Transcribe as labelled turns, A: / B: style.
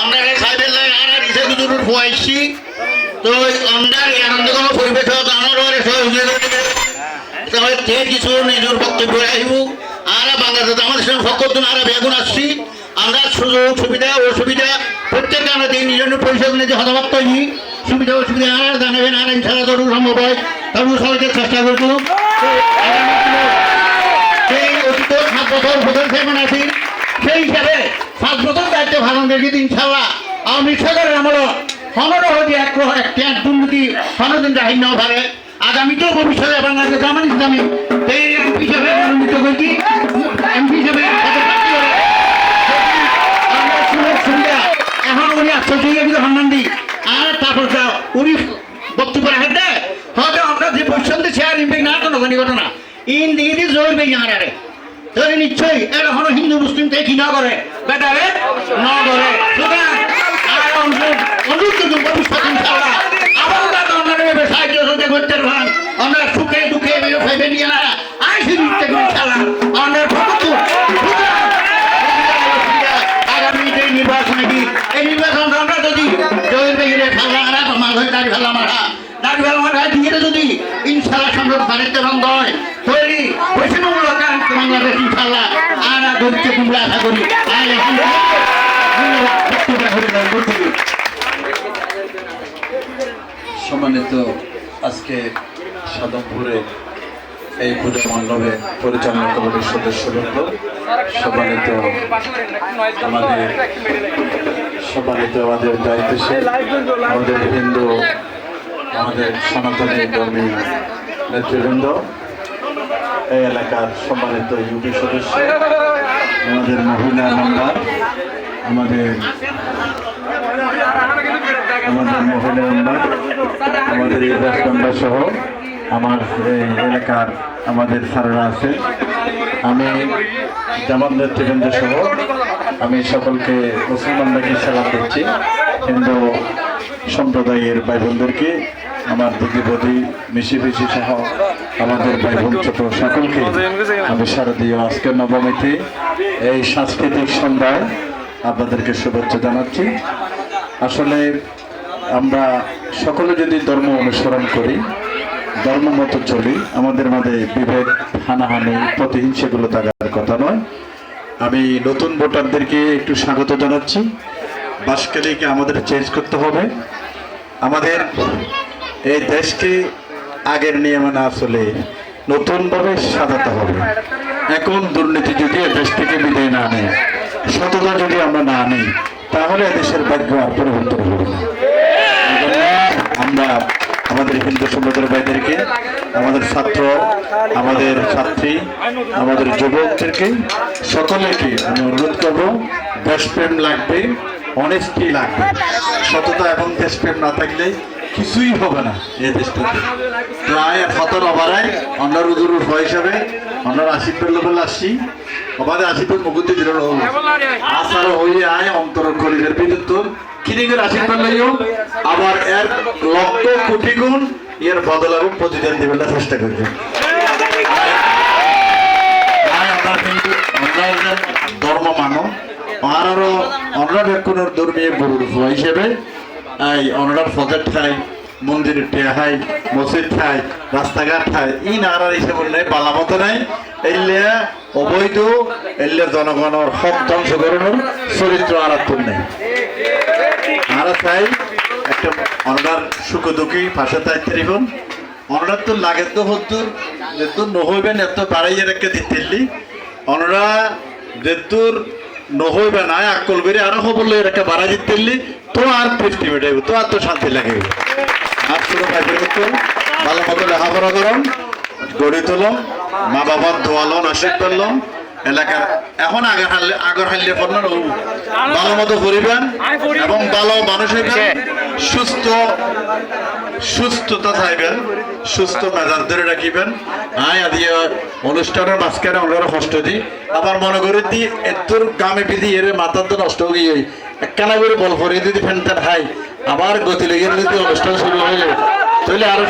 A: আমরা সাইবেল আর ইসে দুদুর ফুয়াইছি তো আমরা এই আনন্দ কোনো পরিবেশ আমারও সহযোগিতা তবে তে কিছু নিজের বক্তব্য আহিব আর বাংলাদেশ আমাদের সঙ্গে ফকর আর বেগুন আসছি। আমরা সুযোগ, সুবিধা, অসুবিধা প্রত্যেকটা আমরা দিই, নিজের পরিষদ যে হতবাক্ত হইনি সুবিধা, অসুবিধা, আর জানাবেন আর ইনশাল্লাহ ধরুন সম্ভব হয় তবু সবাইকে চেষ্টা করব। দিনে সেই অতীত সাত বছর ভোটের চেয়ারম্যান আছি সেই হিসাবে সাত বছর করেছি ইনশাল্লাহ আওয়ামী সরকারের আমল সনরহ যে এক এক দুর্নীতি সনদিন রাহিন পারে আগামীতেও ভবিষ্যতে বাংলাদেশ জামান ইসলামী মনোনীত এমপি এখন উনি আশ্চর্য আর তারপর উনি বক্তব্য রাখেন দেয় হয়তো আমরা যে আর ইনবেক না ঘটনা। ইন দিকে জোর তাহলে নিশ্চয়ই হলো হিন্দু, মুসলিম থেকে না করে। বেটারে না করে সুতরাং আর অনুরোধ অনুরোধ ভবিষ্যৎ ইনশাআল্লাহ। আবার তাকে অন্যান্য ভাবে সাহায্য সহযোগিতা করতে পারেন আমরা সুখে দুঃখে ফাইবে নিয়ে না আইসি দিতে ইনশাআল্লাহ। আমরা ফকত আগামী যে নির্বাচনে কি, এই নির্বাচন আমরা যদি জয়ের বেগিরে ফেলা আরা মাছ হয়ে দাঁড়িয়ে ফেলা যদি, ইনশাআল্লাহ সম্ভব বাড়িতে বন্ধ হয় তৈরি বক্তব্য
B: সম্মানিত আজকে সাদমপুরে এই পূজা মণ্ডপে পরিচালনা কমিটির সদস্যবৃন্দ সম্মানিত আমাদের সম্মানিত আমাদের দায়িত্বশীল আমাদের হিন্দু, আমাদের সনাতনী ধর্মী নেতৃবৃন্দ এই এলাকার সম্মানিত ইউপি সদস্য, আমাদের মহিলা মেম্বার, আমাদের আমাদের মহিলা মেম্বার, আমাদের মেম্বার সহ আমার এলাকার আমাদের স্যারেরা আছে। আমি জামান নেতৃবৃন্দ সহ আমি সকলকে মুসলমানদেরকে সালাম দিচ্ছি হিন্দু সম্প্রদায়ের ভাই বোনদেরকে আমার দিদি বদি মিশি সহ আমাদের ভাই বোন ছোট সকলকে আমি শারদীয় আজকের নবমীতে এই সাংস্কৃতিক সন্ধ্যায় আপনাদেরকে শুভেচ্ছা জানাচ্ছি। আসলে আমরা সকলে যদি ধর্ম অনুসরণ করি, ধর্ম মতো চলি, আমাদের মাঝে বিভেদ, হানাহানি, প্রতিহিংসাগুলো থাকার কথা নয়। আমি নতুন ভোটারদেরকে একটু স্বাগত জানাচ্ছি। বাসকালীকে আমাদের চেঞ্জ করতে হবে। আমাদের এই দেশকে আগের নিয়মে না চলে নতুনভাবে সাজাতে হবে। এখন দুর্নীতি যদি দেশ থেকে বিদায় না নেয়, সততা যদি আমরা না নিই, তাহলে দেশের ভাগ্য আর পরিবর্তন হবে না। আমরা আমাদের হিন্দু সম্প্রদায়ের ভাইদেরকে, আমাদের ছাত্র, আমাদের ছাত্রী, আমাদের যুবকদেরকে সকলেকে আমি অনুরোধ করব, দেশপ্রেম লাগবে অনেস্টি লাগবে। সততা এবং দেশপ্রেম না থাকলে কিছুই হবে না এই দেশটাতে। প্রায় হতর অবারায় অন্যার উদুর ভয় হিসাবে অন্যার আশীর্বাদ লোকের আসছি আমাদের আশীর্বাদ মুকুতি দিল আসার হইয়ে আয়, অন্তর কলিদের বিদ্যুৎ কিনিকের আশীর্বাদ লইও। আবার এর লক্ষ কোটি গুণ এর বদল প্রতিদান দিবেন চেষ্টা করবে আয় আমরা কিন্তু আমরা যে ধর্ম মানো আরও অন্য কোনো ধর্মীয় গুরুর ভয় হিসেবে, এই অনরার ফজর ঠাই, মন্দিরের টেহাই মসজিদ ঠাই, রাস্তাঘাট ঠাই, ই নারার হিসেবে নেই বালামতো নাই। এলে অবৈধ এলে জনগণের হক ধ্বংস করানোর চরিত্র আরাত্তর নেই। আর চাই একটা অনরার সুখ দুঃখী পাশে তাই ত্রিগুণ অনরার তো লাগে তো হতুর যেহেতু নহইবেন, এত বাড়াইয়ে রেখে দিতেলি অনরা যেতুর নহইবে না আকল করে আরও খবর লই একটা বাড়া দিতে তো আর তৃপ্তি মেটাইব তো আর তো শান্তি লাগে আর শুরু ভাইবের মতো ভালো মতো লেখাপড়া করুন গড়ি তুলম মা বাবার দোয়ালন আশীর্বাদ লম এলাকার এখন আগে হারলে আগর হারলে পড়লেন ভালো মতো করিবেন এবং ভালো মানুষ হইবেন সুস্থ, সুস্থতা চাইবেন, সুস্থ মেজাজ ধরে রাখিবেন। আয় আদি অনুষ্ঠানের মাঝখানে আমরা কষ্ট দিই আবার মনে করি দি, এতর গামে পিদি এর মাথার তো নষ্ট হয়ে গিয়ে, একখানা করে বল করে যদি ফেনতেন হাই আবার গতি লেগে যদি অনুষ্ঠান শুরু হয়ে যায় তাহলে আরও